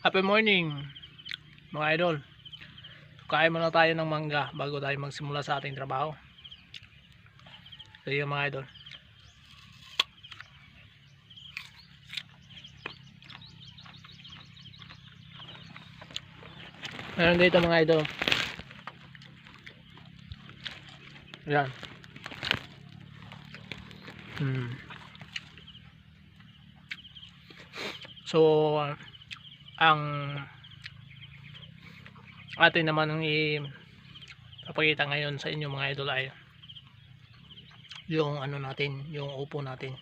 Happy morning mga idol. Kain muna tayo ng mangga bago tayo magsimula sa ating trabaho. So mga idol. Meron dito mga idol. Yan. Hmm. So, uh, ang atin naman ang ipapakita ngayon sa inyo mga idol ay yung ano natin, yung upo natin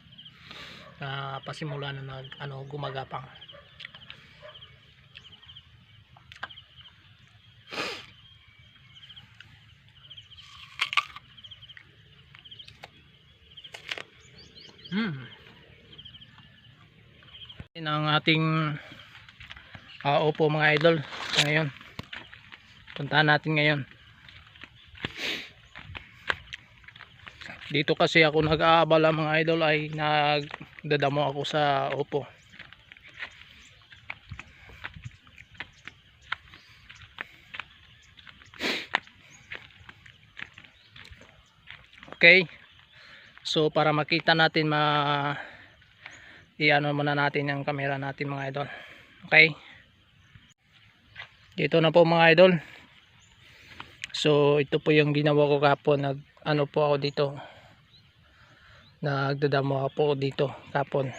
na pasimula na nag, ano, gumagapang. Hmm. Ang ating Ah, opo mga idol. Ngayon. Puntahan natin ngayon. Dito kasi ako nag-aabala mga idol ay nagdadamo ako sa opo. Okay. So para makita natin ma i-ano muna natin ang camera natin mga idol. Okay dito na po mga idol. So ito po yung ginawa ko kapon. Nag ano po ako dito. Nagdadamo po dito kapon.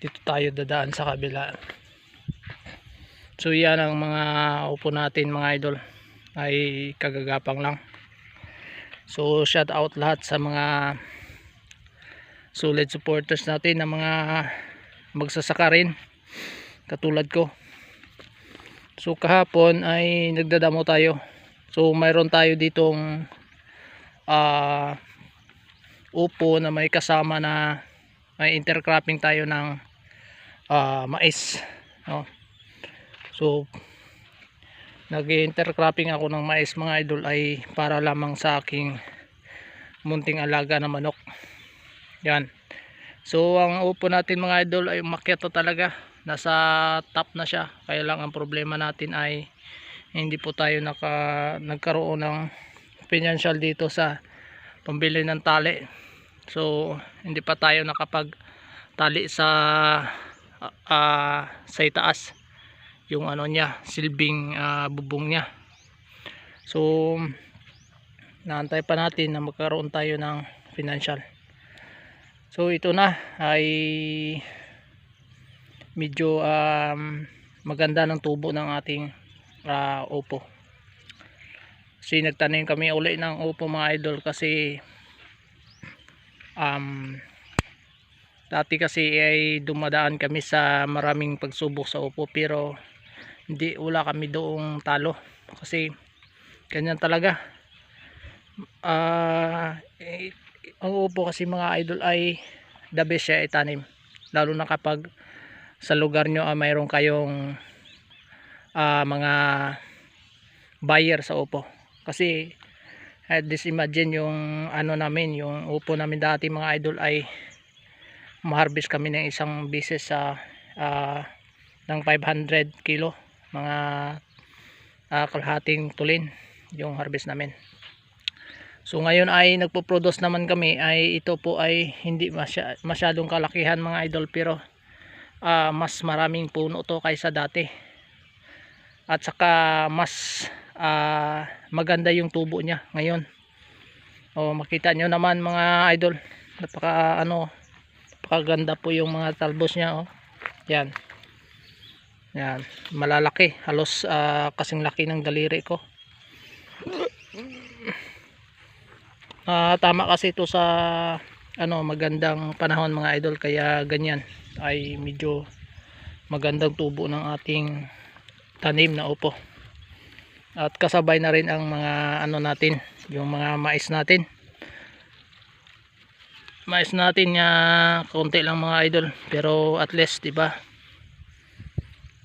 Dito tayo dadaan sa kabila. So yan ang mga upo natin mga idol. Ay kagagapang lang. So shout out lahat sa mga solid supporters natin na mga magsasaka rin. Katulad ko So kahapon ay nagdadamo tayo. So mayroon tayo ditong uh, upo na may kasama na may intercropping tayo ng uh, mais. No? So nag-intercropping ako ng mais mga idol ay para lamang sa aking munting alaga na manok. Yan. So ang upo natin mga idol ay umakyat talaga nasa top na siya. Kaya lang ang problema natin ay hindi po tayo naka, nagkaroon ng financial dito sa pambili ng tali. So hindi pa tayo nakapag tali sa uh, uh, sa itaas. Yung ano niya silbing uh, bubong niya. So naantay pa natin na magkaroon tayo ng financial. So ito na ay medyo um, maganda ng tubo ng ating uh, upo. Kasi nagtanim kami uli ng upo mga idol kasi um, dati kasi ay dumadaan kami sa maraming pagsubok sa upo pero hindi wala kami doong talo. Kasi ganyan talaga. Uh, eh, ang upo kasi mga idol ay the best siya itanim. Lalo na kapag sa lugar nyo ah, mayroon kayong uh, mga buyer sa upo. Kasi at this imagine yung ano namin yung upo namin dati mga idol ay maharvest kami ng isang bises sa uh, ng 500 kilo mga uh, kalahating tulin yung harvest namin. So ngayon ay nagpo-produce naman kami ay ito po ay hindi masya, masyadong kalakihan mga idol pero uh, mas maraming puno to kaysa dati. At saka mas uh, maganda yung tubo niya ngayon. O makita nyo naman mga idol. Napaka ano napakaganda po yung mga talbos niya oh. yan. Yan. Malalaki. Halos uh, kasing laki ng daliri ko. Uh, tama kasi ito sa ano magandang panahon mga idol. Kaya ganyan ay medyo magandang tubo ng ating tanim na upo. At kasabay na rin ang mga ano natin yung mga mais natin. Mais natin nga konti lang mga idol. Pero at least di ba?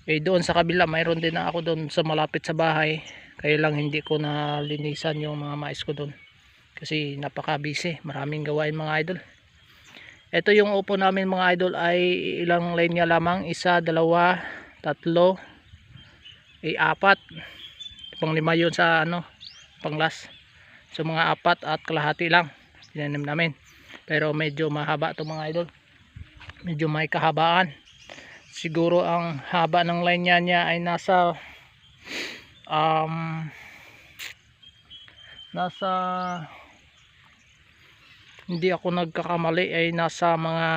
Eh doon sa kabila mayroon din na ako doon sa malapit sa bahay. Kaya lang hindi ko na linisan yung mga mais ko doon kasi napaka busy maraming gawain mga idol. Ito yung upo namin mga idol ay ilang line niya lamang. Isa, dalawa tatlo ay apat. Pang lima yun sa ano pang last so mga apat at kalahati lang tinanim namin. Pero medyo mahaba to mga idol. Medyo may kahabaan. Siguro ang haba ng line niya, niya ay nasa um nasa hindi ako nagkakamali ay nasa mga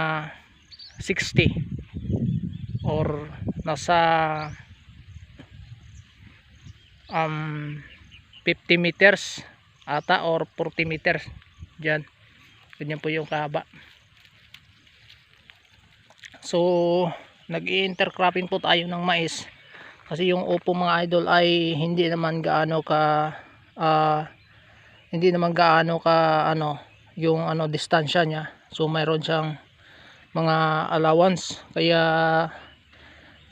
60 or nasa um 50 meters ata or 40 meters. Dyan ganyan po yung kahaba. So nag intercropping po tayo ng mais. Kasi yung upo mga idol ay hindi naman gaano ka ah, hindi naman gaano ka ano yung ano distansya niya. So mayroon siyang mga allowance. Kaya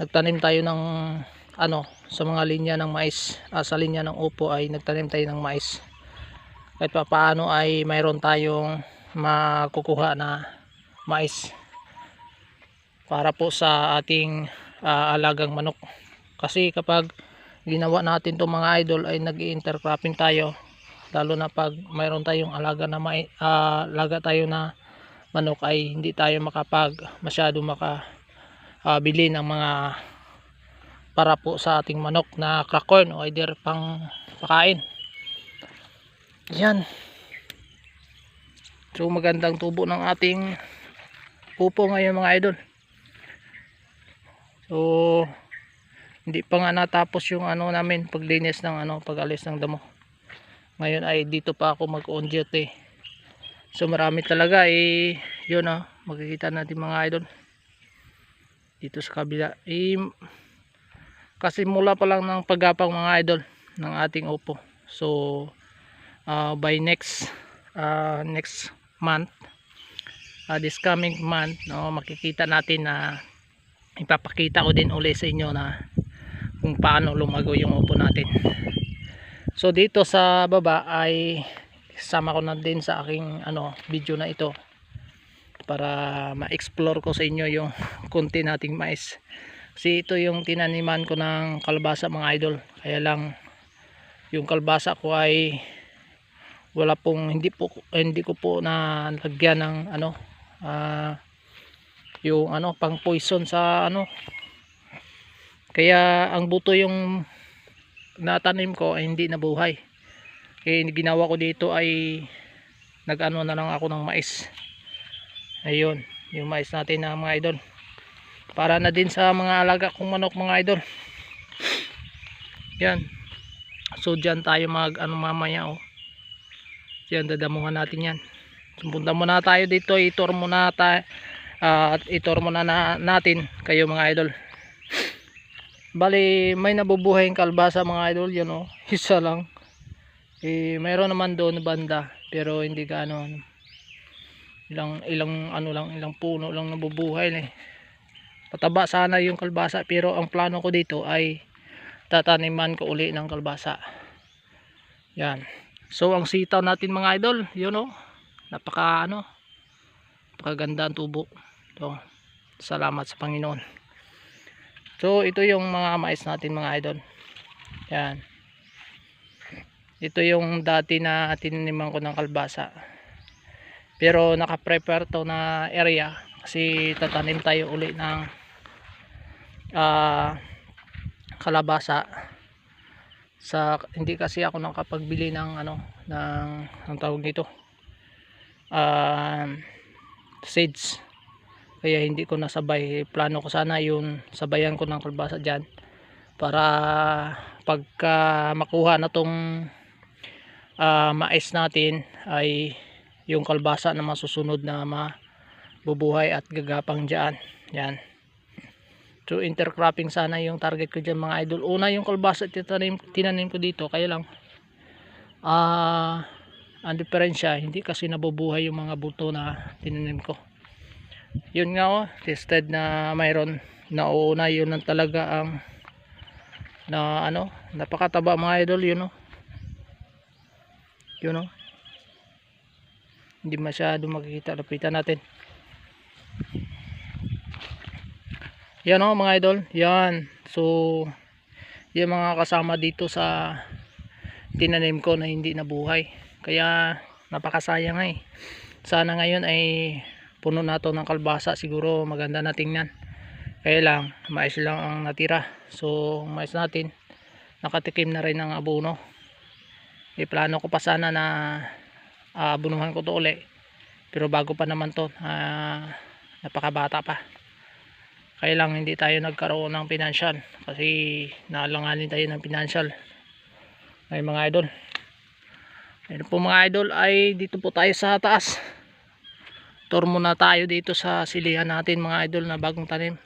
nagtanim tayo ng ano sa mga linya ng mais. Ah, sa linya ng upo ay nagtanim tayo ng mais. Kahit pa paano ay mayroon tayong makukuha na mais para po sa ating ah, alagang manok. Kasi kapag ginawa natin to mga idol ay nag intercropping tayo lalo na pag mayroon tayong alaga na mai, ah, alaga tayo na manok ay hindi tayo makapag masyado maka bili ng mga para po sa ating manok na crack corn o either pang pakain. Yan. So magandang tubo ng ating pupo ngayon mga idol. So hindi pa nga natapos yung ano namin paglinis ng ano pagalis ng damo ngayon ay dito pa ako mag on duty so marami talaga eh yun ah makikita natin mga idol. Dito sa kabila. Eh kasi mula pa lang ng paggapang mga idol ng ating upo so uh, by next uh, next month uh, this coming month no makikita natin na ipapakita ko din uli sa inyo na kung paano lumago yung upo natin so dito sa baba ay sama ko na din sa aking ano video na ito para ma-explore ko sa inyo yung konti nating mais. Kasi ito yung tinaniman ko ng kalbasa mga idol. Kaya lang yung kalbasa ko ay wala pong hindi po hindi ko po na lagyan ng ano ah yung ano pang poison sa ano. Kaya ang buto yung natanim ko ay hindi nabuhay. Kaya ginawa ko dito ay nag-ano na lang ako ng mais. Ayun yung mais natin na mga idol. Para na din sa mga alaga kong manok mga idol. Yan. So dyan tayo mag ano mamaya oh. Dyan dadamuhan natin yan. So, punta muna tayo dito itor muna tayo at itor muna na, natin kayo mga idol bali may nabubuhay yung kalbasa mga idol yun oh. Isa lang. Eh mayroon naman doon banda pero hindi gaano ano, ilang ilang ano lang ilang puno lang nabubuhay eh. Pataba sana yung kalbasa pero ang plano ko dito ay tataniman ko uli ng kalbasa. Yan. So ang sitaw natin mga idol yun oh. Napaka ano napakaganda ang tubo. So, salamat sa Panginoon so ito yung mga mais natin mga idol. Yan. Ito yung dati na tinaniman ko ng kalbasa. Pero naka-prepare to na area kasi tatanim tayo uli ng ah kalabasa. Sa hindi kasi ako nakapagbili ng ano ng ang tawag nito um seeds kaya hindi ko nasabay. Plano ko sana yun sabayan ko ng kalbasa dyan para pagka makuha na tong ah, mais natin ay yung kalbasa na masusunod na mabubuhay at gagapang dyan. Yan. So intercropping sana yung target ko dyan mga idol. Una yung kalbasa tinanim, tinanim ko dito. Kaya lang ah ang diferensya hindi kasi nabubuhay yung mga buto na tinanim ko yun nga oh tested na mayroon. Nauuna yun ang talaga ang na ano napakataba mga idol yun oh. Yun oh. Hindi masyado makikita lapitan natin. Yan oh mga idol yan. So yung mga kasama dito sa tinanim ko na hindi nabuhay. Kaya napakasayang nga eh. Sana ngayon ay puno na to ng kalbasa siguro maganda na tingnan. Kaya lang mais lang ang natira. So mais natin nakatikim na rin ng abono. E plano ko pa sana na uh, abunuhan ko to uli. Pero bago pa naman to uh, napakabata pa. Kaya lang hindi tayo nagkaroon ng financial. Kasi nalanganin tayo ng financial. Ay mga idol. Ayun po mga idol. Ay dito po tayo sa taas tour muna tayo dito sa silihan natin mga idol na bagong tanim.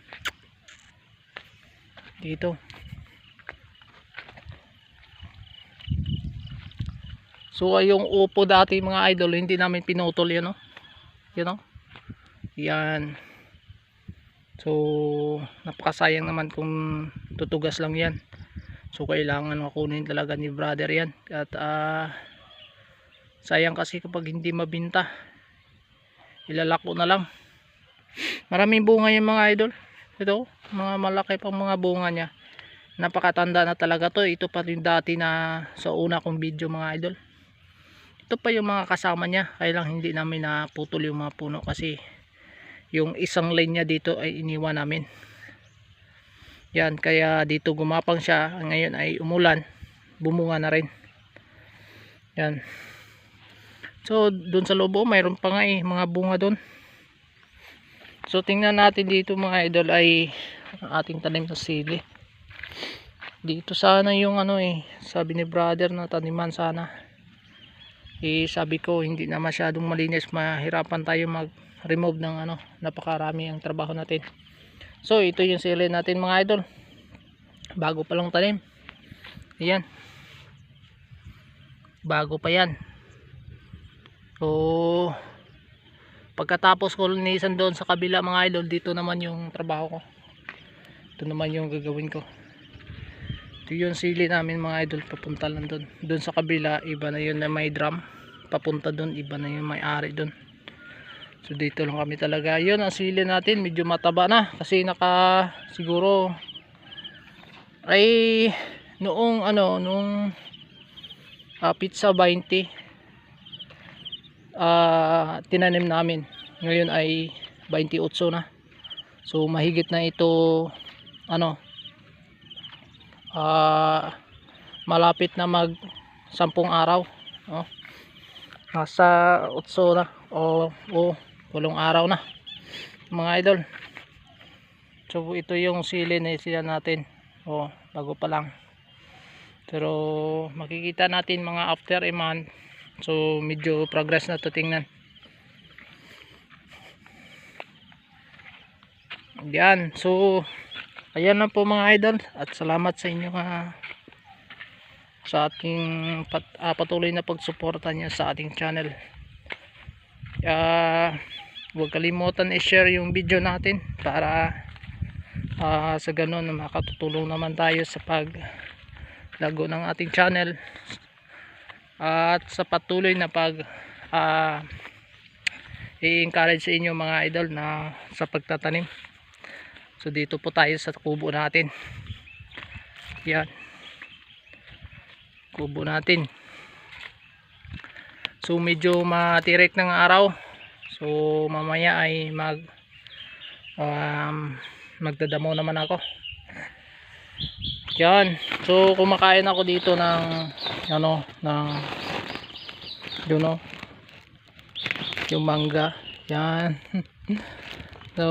Dito. So yung upo dati mga idol hindi namin pinutol yan no? Yan no? Yan. So napakasayang naman kung tutugas lang yan. So kailangan makunin talaga ni brother yan. At uh, sayang kasi kapag hindi mabinta ilalako na lang. Maraming bunga yung mga idol. Ito mga malaki pang mga bunga niya. Napakatanda na talaga to. Ito pa rin dati na sa una kong video mga idol. Ito pa yung mga kasama niya. Kaya lang hindi namin naputol yung mga puno kasi yung isang line niya dito ay iniwan namin. Yan kaya dito gumapang siya. Ngayon ay umulan. Bumunga na rin. Yan so dun sa lobo mayroon pa nga eh mga bunga dun. So tingnan natin dito mga idol ay ating tanim sa sili. Dito sana yung ano eh sabi ni brother na taniman sana. Eh sabi ko hindi na masyadong malinis mahirapan tayo mag remove ng ano napakarami ang trabaho natin. So ito yung sili natin mga idol. Bago pa lang tanim. Ayan. Bago pa yan so pagkatapos ko doon sa kabila mga idol dito naman yung trabaho ko. Ito naman yung gagawin ko. Ito yung sili namin mga idol papunta lang doon. Doon sa kabila iba na yun na may drum. Papunta doon iba na yung may ari doon. So dito lang kami talaga. Yun ang sili natin, medyo mataba na. Kasi naka siguro ay noong ano, nung uh, pizza 20 uh, tinanim namin. Ngayon ay 28 na. So mahigit na ito ano uh, malapit na mag 10 araw. Oh. Nasa 8 na. O oh walong araw na mga idol so ito yung sili na sila natin oh bago pa lang pero makikita natin mga after a month so medyo progress na to tingnan. Yan. So ayan na po mga idol. At salamat sa inyo ha. Sa ating pat, uh, patuloy na pagsuporta niya sa ating channel. Uh, huwag kalimutan i-share yung video natin para uh, sa ganun makatutulong naman tayo sa pag lago ng ating channel at sa patuloy na pag uh, i-encourage sa inyo mga idol na sa pagtatanim. So dito po tayo sa kubo natin. Yan. Kubo natin. So medyo matirik ng araw. So mamaya ay mag um, magdadamo naman ako. Yan. So kumakain ako dito ng ano ng you know yung mangga. Yan. so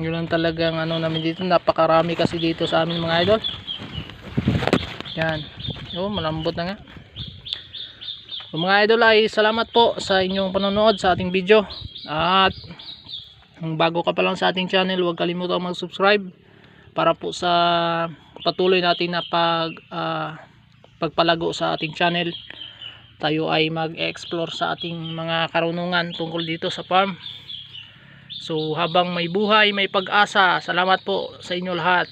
yun lang talagang ano namin dito napakarami kasi dito sa amin mga idol. Yan. Oh, malambot na nga. So mga idol ay salamat po sa inyong panonood sa ating video. At kung bago ka pa lang sa ating channel, huwag kalimutang mag-subscribe para po sa patuloy natin na pag uh, pagpalago sa ating channel. Tayo ay mag-explore sa ating mga karunungan tungkol dito sa farm. So habang may buhay, may pag-asa. Salamat po sa inyo lahat.